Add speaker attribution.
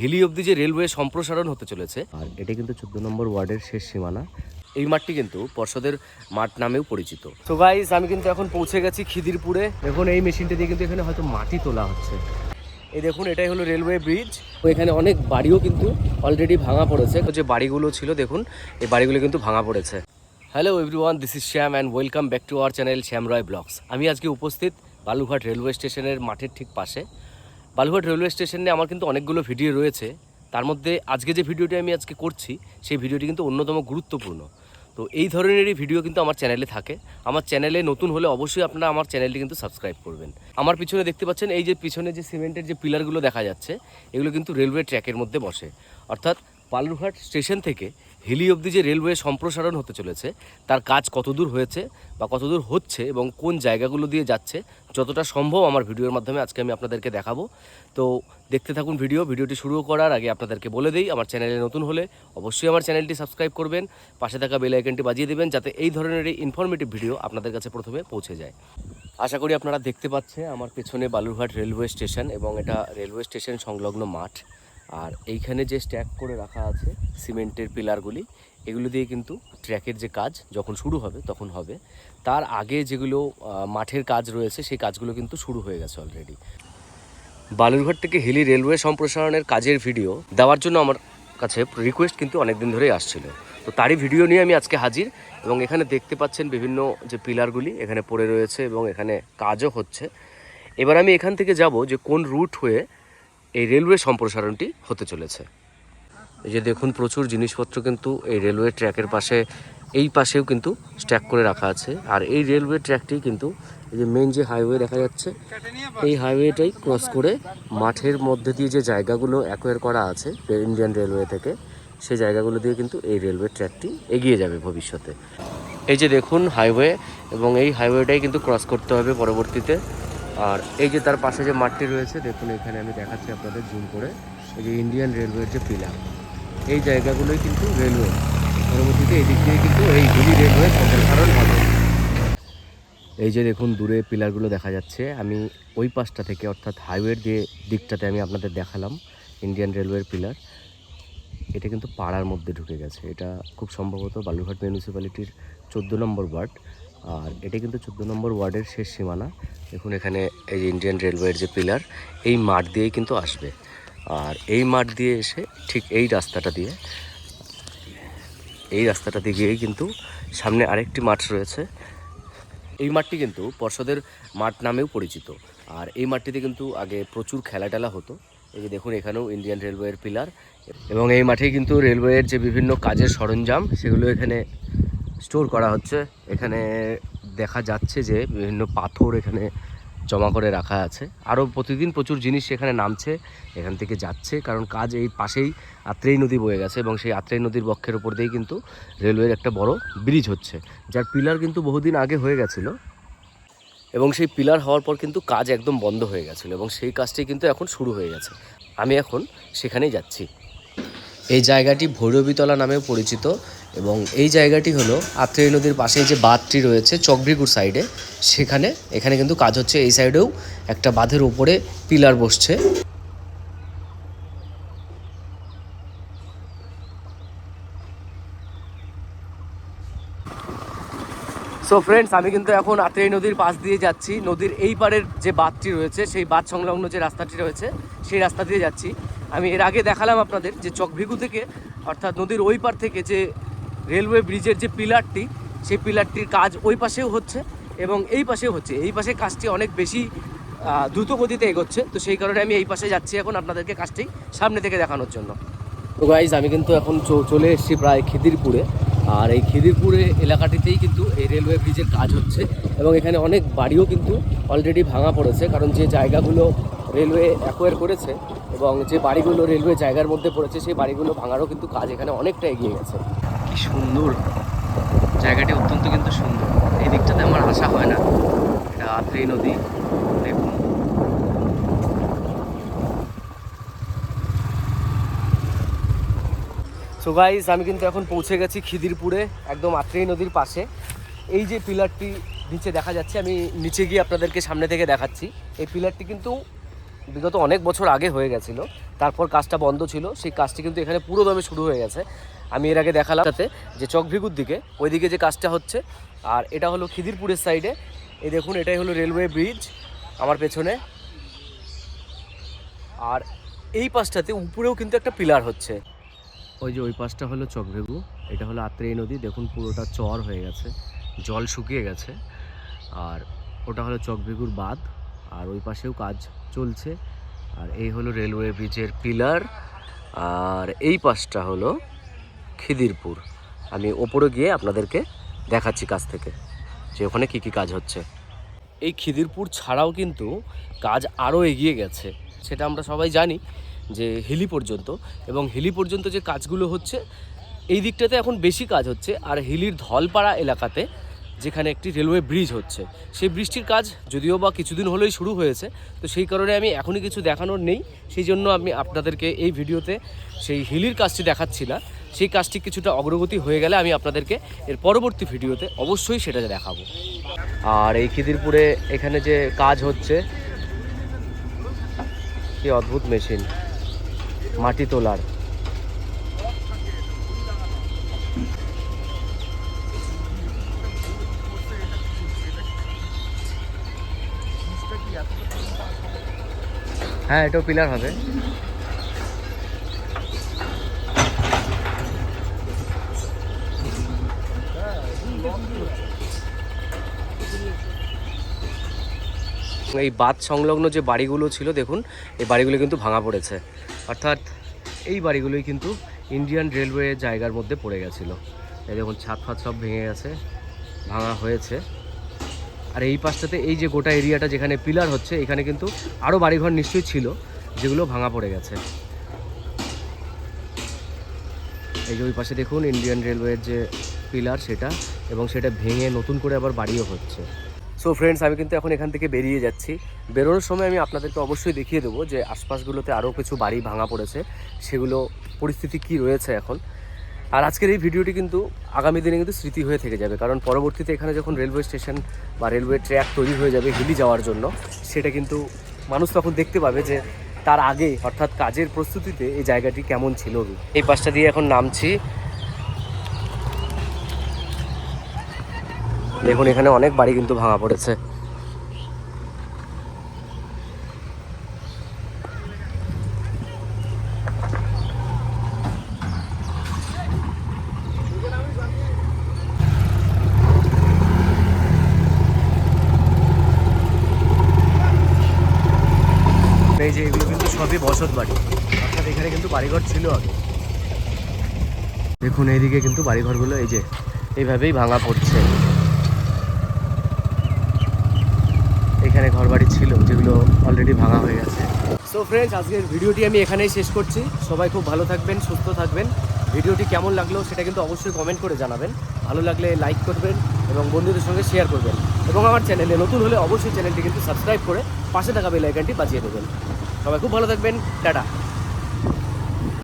Speaker 1: হিলি অব্দি যে রেলওয়ে সম্প্রসারণ হতে চলেছে আর এটা কিন্তু চোদ্দ নম্বর ওয়ার্ডের শেষ সীমানা। এই মাঠটি কিন্তু পর্ষদের মাঠ নামেও পরিচিত। তো গাইস আমি কিন্তু এখন পৌঁছে গেছি খিদিরপুরে। দেখুন এই মেশিনটা দিয়ে কিন্তু এখানে হয়তো মাটি তোলা হচ্ছে। এই দেখুন এটাই হলো রেলওয়ে ব্রিজ। তো এখানে অনেক বাড়িও কিন্তু অলরেডি ভাঙা পড়েছে। যে বাড়িগুলো ছিল দেখুন এই বাড়িগুলো কিন্তু ভাঙা পড়েছে। Hello everyone this is Shyam and welcome back to our channel Shyam Roy blogs আমি আজকে উপস্থিত বালুঘাট রেলওয়ে স্টেশনের মাঠের ঠিক পাশে। বালুঘাট রেলওয়ে স্টেশনে আমার কিন্তু অনেকগুলো ভিডিও রয়েছে। তার মধ্যে আজকে যে ভিডিওটি আমি আজকে করছি, সেই ভিডিওটি কিন্তু অন্যতম গুরুত্বপূর্ণ। তো এই ধরনেরই ভিডিও কিন্তু আমার চ্যানেলে থাকে। আমার চ্যানেলে নতুন হলে অবশ্যই আপনারা আমার চ্যানেলটি কিন্তু সাবস্ক্রাইব করবেন। আমার পিছনে দেখতে পাচ্ছেন এই যে পিছনে যে সিমেন্টের যে পিলারগুলো দেখা যাচ্ছে, এগুলো কিন্তু রেলওয়ে ট্র্যাকের মধ্যে বসে। অর্থাৎ বালুরঘাট স্টেশন থেকে হিলি অব্দি যে রেলওয়ে সম্প্রসারণ হতে চলেছে, তার কাজ কতদূর হয়েছে বা কতদূর হচ্ছে এবং কোন জায়গাগুলো দিয়ে যাচ্ছে, যতটা সম্ভব আমার ভিডিওর মাধ্যমে আজকে আমি আপনাদেরকে দেখাবো। তো দেখতে থাকুন ভিডিও, ভিডিওটি শুরু করার আগে আপনাদেরকে বলে দিই, আমার চ্যানেলে নতুন হলে অবশ্যই আমার চ্যানেলটি সাবস্ক্রাইব করবেন, পাশে থাকা বেল আইকনটি বাজিয়ে দেবেন যাতে এই ধরনের ইনফরমেটিভ ভিডিও আপনাদের কাছে প্রথমে পৌঁছে যায়। আশা করি আপনারা দেখতে পাচ্ছে আমার পেছনে বালুরঘাট রেলওয়ে স্টেশন এবং এটা রেলওয়ে স্টেশন সংলগ্ন মাঠ। আর এইখানে যে স্ট্যাক করে রাখা আছে, সিমেন্টের পিলারগুলি, এগুলো দিয়ে কিন্তু ট্র্যাকের যে কাজ যখন শুরু হবে, তখন হবে। তার আগে যেগুলো মাঠের কাজ রয়েছে, সেই কাজগুলো কিন্তু শুরু হয়ে গেছে অলরেডি বালুরঘাট থেকে হিলি রেলওয়ে সম্প্রসারণের কাজের ভিডিও দেওয়ার জন্য আমার কাছে রিকোয়েস্ট কিন্তু অনেক দিন ধরেই আসছিল। তো তারই ভিডিও নিয়ে আমি আজকে হাজির এবং এখানে দেখতে পাচ্ছেন বিভিন্ন যে পিলারগুলি এখানে পড়ে রয়েছে এবং এখানে কাজও হচ্ছে। এবার আমি এখান থেকে যাব যে কোন রুট হয়ে এই রেলওয়ে সম্প্রসারণটি হতে চলেছে। এই যে দেখুন, প্রচুর জিনিসপত্র কিন্তু এই রেলওয়ে ট্র্যাকের পাশে, এই পাশেও কিন্তু স্ট্যাক করে রাখা আছে। আর এই রেলওয়ে ট্র্যাকটি কিন্তু এই যে মেন যে হাইওয়ে দেখা যাচ্ছে, এই হাইওয়েটাই ক্রস করে মাঠের মধ্যে দিয়ে যে জায়গাগুলো অ্যাকোয়ার করা আছে ইন্ডিয়ান রেলওয়ে থেকে, সেই জায়গাগুলো দিয়ে কিন্তু এই রেলওয়ে ট্র্যাকটি এগিয়ে যাবে ভবিষ্যতে। এই যে দেখুন হাইওয়ে এবং এই হাইওয়েটাই কিন্তু ক্রস করতে হবে পরবর্তীতে। আর এই যে তার পাশে যে মাঠটি রয়েছে, দেখুন, এখানে আমি দেখাচ্ছি আপনাদের জুম করে। এই যে ইন্ডিয়ান রেলওয়ের যে পিলার এই জায়গাগুলোই কিন্তু রেলওয়ে পরবর্তীতে এই দিক দিয়ে কিন্তু এই হিলি রেলওয়ে সম্প্রসারণ হবে। এই যে দেখুন, দূরে পিলারগুলো দেখা যাচ্ছে। আমি ওই পাশটা থেকে, অর্থাৎ হাইওয়ের যে দিকটাতে আমি আপনাদের দেখালাম ইন্ডিয়ান রেলওয়ের পিলার এটা কিন্তু পাড়ার মধ্যে ঢুকে গেছে। এটা খুব সম্ভবত বালুরঘাট মিউনিসিপ্যালিটির চোদ্দ নম্বর ওয়ার্ড। আর এটা কিন্তু চোদ্দ নম্বর ওয়ার্ডের শেষ সীমানা। দেখুন এখানে এই যে ইন্ডিয়ান রেলওয়ের যে পিলার এই মাঠ দিয়েই কিন্তু আসবে। আর এই মাঠ দিয়ে এসে ঠিক এই রাস্তাটা দিয়ে, এই রাস্তাটা দিয়ে গিয়েই কিন্তু সামনে আরেকটি মাঠ রয়েছে। এই মাঠটি কিন্তু পর্ষদের মাঠ নামেও পরিচিত। আর এই মাঠটিতে কিন্তু আগে প্রচুর খেলা টেলা হতো। এই যে দেখুন এখানেও ইন্ডিয়ান রেলওয়ের পিলার এবং এই মাঠে কিন্তু রেলওয়ের যে বিভিন্ন কাজের সরঞ্জাম, সেগুলো এখানে স্টোর করা হচ্ছে। এখানে দেখা যাচ্ছে যে বিভিন্ন পাথর এখানে জমা করে রাখা আছে। আরও প্রতিদিন প্রচুর জিনিস এখানে নামছে, এখান থেকে যাচ্ছে। কারণ কাজ এই পাশেই আত্রেই নদী বয়ে গেছে এবং সেই আত্রেই নদীর বক্ষের উপর দিয়েই কিন্তু রেলওয়ের একটা বড় ব্রিজ হচ্ছে। যার পিলার কিন্তু বহুদিন আগে হয়ে গেছিল এবং সেই পিলার হওয়ার পর কিন্তু কাজ একদম বন্ধ হয়ে গেছিল এবং সেই কাজটি কিন্তু এখন শুরু হয়ে গেছে। আমি এখন সেখানেই যাচ্ছি। এই জায়গাটি ভৈরবীতলা নামেও পরিচিত এবং এই জায়গাটি হলো আত্রেয় নদীর পাশে যে বাঁধটি রয়েছে চকভ্রিগুর সাইডে, সেখানে, এখানে কিন্তু কাজ হচ্ছে। এই সাইডেও একটা বাঁধের উপরে পিলার বসছে। সো ফ্রেন্ডস আমি কিন্তু এখন আত্রেয় নদীর পাশ দিয়ে যাচ্ছি। নদীর এই পারের যে বাঁধটি রয়েছে, সেই বাঁধ সংলগ্ন যে রাস্তাটি রয়েছে, সেই রাস্তা দিয়ে যাচ্ছি। আমি এর আগে দেখালাম আপনাদের যে চকভিগু থেকে, অর্থাৎ নদীর ওই পার থেকে যে রেলওয়ে ব্রিজের যে পিলারটি, সেই পিলারটির কাজ ওই পাশেও হচ্ছে এবং এই পাশেও হচ্ছে। এই পাশে কাজটি অনেক বেশি দ্রুত গতিতে এগোচ্ছে। তো সেই কারণে আমি এই পাশে যাচ্ছি এখন আপনাদেরকে কাজটি সামনে থেকে দেখানোর জন্য। তো গাইজ আমি কিন্তু এখন চলে এসেছি প্রায় খিদিরপুরে। আর এই খিদিরপুরে এলাকাটিতেই কিন্তু এই রেলওয়ে ব্রিজের কাজ হচ্ছে এবং এখানে অনেক বাড়িও কিন্তু অলরেডি ভাঙা পড়েছে। কারণ যে জায়গাগুলো রেলওয়ে অ্যাকোয়ার করেছে এবং যে বাড়িগুলো রেলওয়ে জায়গার মধ্যে পড়েছে সেই বাড়িগুলো ভাঙারও কিন্তু কাজ এখানে অনেকটা এগিয়ে গেছে। কি সুন্দর। জায়গাটি অত্যন্ত কিন্তু সুন্দর। এই দিকটাতে আমার আসা হয় না। এটা আত্রেই নদী দেখুন সো গাইস আমি কিন্তু এখন পৌঁছে গেছি খিদিরপুরে একদম আত্রেই নদীর পাশে। এই যে পিলারটি নিচে দেখা যাচ্ছে আমি নিচে গিয়ে আপনাদেরকে সামনে থেকে দেখাচ্ছি। এই পিলারটি কিন্তু বিগত অনেক বছর আগে হয়ে গেছিল, তারপর কাজটা বন্ধ ছিল, সেই কাজটি কিন্তু এখানে পুরো দমে শুরু হয়ে গেছে। আমি এর আগে দেখালাম তাতে যে চকভিগুর দিকে, ওইদিকে যে কাজটা হচ্ছে, আর এটা হলো খিদিরপুরের সাইডে এই দেখুন, এটাই হলো রেলওয়ে ব্রিজ আমার পেছনে। আর এই পাশটাতে উপরেও কিন্তু একটা পিলার হচ্ছে। ওই যে ওই পাশটা হলো চকভেগু এটা হলো আত্রেই নদী, দেখুন পুরোটা চর হয়ে গেছে, জল শুকিয়ে গেছে। আর ওটা হলো চকভেগুর বাঁধ, আর ওই পাশেও কাজ চলছে। আর এই হলো রেলওয়ে ব্রিজের পিলার। আর এই পাশটা হলো খিদিরপুর। আমি ওপরে গিয়ে আপনাদেরকে দেখাচ্ছি কাজ থেকে যে ওখানে কী কী কাজ হচ্ছে। এই খিদিরপুর ছাড়াও কিন্তু কাজ আরও এগিয়ে গেছে। সেটা আমরা সবাই জানি যে হিলি পর্যন্ত। এবং হিলি পর্যন্ত যে কাজগুলো হচ্ছে, এই দিকটাতে এখন বেশি কাজ হচ্ছে। আর হিলির ধলপাড়া এলাকাতে যেখানে একটি রেলওয়ে ব্রিজ হচ্ছে। সেই ব্রিজটির কাজ যদিও বা কিছুদিন হলেই শুরু হয়েছে, তো সেই কারণে আমি এখনই কিছু দেখানোর নেই। সেই জন্য আমি আপনাদেরকে এই ভিডিওতে সেই হিলির কাজটি দেখাচ্ছি না। সেই কাজটি কিছুটা অগ্রগতি হয়ে গেলে আমি আপনাদেরকে এর পরবর্তী ভিডিওতে অবশ্যই সেটা দেখাবো। আর এই খিদিরপুরে এখানে যে কাজ হচ্ছে, কি অদ্ভুত মেশিন, মাটি তোলার। হ্যাঁ এটাও পিলার হবে। এই বাঁধ সংলগ্ন যে বাড়িগুলো ছিল, দেখুন, এই বাড়িগুলো কিন্তু ভাঙা পড়েছে। অর্থাৎ এই বাড়িগুলোই কিন্তু ইন্ডিয়ান রেলওয়ে জায়গার মধ্যে পড়ে গেছিল। এই দেখুন, ছাদ ফাত সব ভেঙে গেছে, ভাঙা হয়েছে। আর এই পাশটাতে এই যে গোটা এরিয়াটা যেখানে পিলার হচ্ছে, এখানে কিন্তু আরও বাড়িঘর নিশ্চয়ই ছিল, যেগুলো ভাঙা পড়ে গেছে। এই যে ওই পাশে দেখুন ইন্ডিয়ান রেলওয়ের যে পিলার সেটা, এবং সেটা ভেঙে নতুন করে আবার বাড়িও হচ্ছে। সো ফ্রেন্ডস আমি কিন্তু এখন এখান থেকে বেরিয়ে যাচ্ছি। বেরোনোর সময় আমি আপনাদেরকে অবশ্যই দেখিয়ে দেবো যে আশপাশগুলোতে আরও কিছু বাড়ি ভাঙা পড়েছে। সেগুলো পরিস্থিতি কি রয়েছে এখন? আর আজকের এই ভিডিওটি কিন্তু আগামী দিনে কিন্তু স্মৃতি হয়ে থেকে যাবে। কারণ পরবর্তীতে এখানে যখন রেলওয়ে স্টেশন বা রেলওয়ে ট্র্যাক তৈরি হয়ে যাবে হিলি যাওয়ার জন্য, সেটা কিন্তু মানুষ তখন দেখতে পাবে যে তার আগে অর্থাৎ কাজের প্রস্তুতিতে এই জায়গাটি কেমন ছিল। এই পাশটা দিয়ে এখন নামছি। দেখুন, এখানে অনেক বাড়ি কিন্তু ভাঙা পড়েছে এই যে এগুলো কিন্তু সবই বসত বাড়ি। অর্থাৎ এখানে কিন্তু বাড়িঘর ছিল আগে। দেখুন এইদিকে কিন্তু বাড়িঘরগুলো, এই যে, এইভাবেই ভাঙা পড়ছে। এখানে ঘরবাড়ি ছিল, যেগুলো অলরেডি ভাঙা হয়ে গেছে। সো ফ্রেন্ডস আজকের ভিডিওটি আমি এখানেই শেষ করছি। সবাই খুব ভালো থাকবেন, সুস্থ থাকবেন। ভিডিওটি কেমন লাগল সেটা কিন্তু অবশ্যই কমেন্ট করে জানাবেন। ভালো লাগলে লাইক করবেন এবং বন্ধুদের সঙ্গে শেয়ার করবেন। এবং আমার চ্যানেলে নতুন হলে অবশ্যই চ্যানেলটি কিন্তু সাবস্ক্রাইব করে পাশে থাকা বেল আইকনটি বাজিয়ে দেবেন। সবাই খুব ভালো থাকবেন টাটা।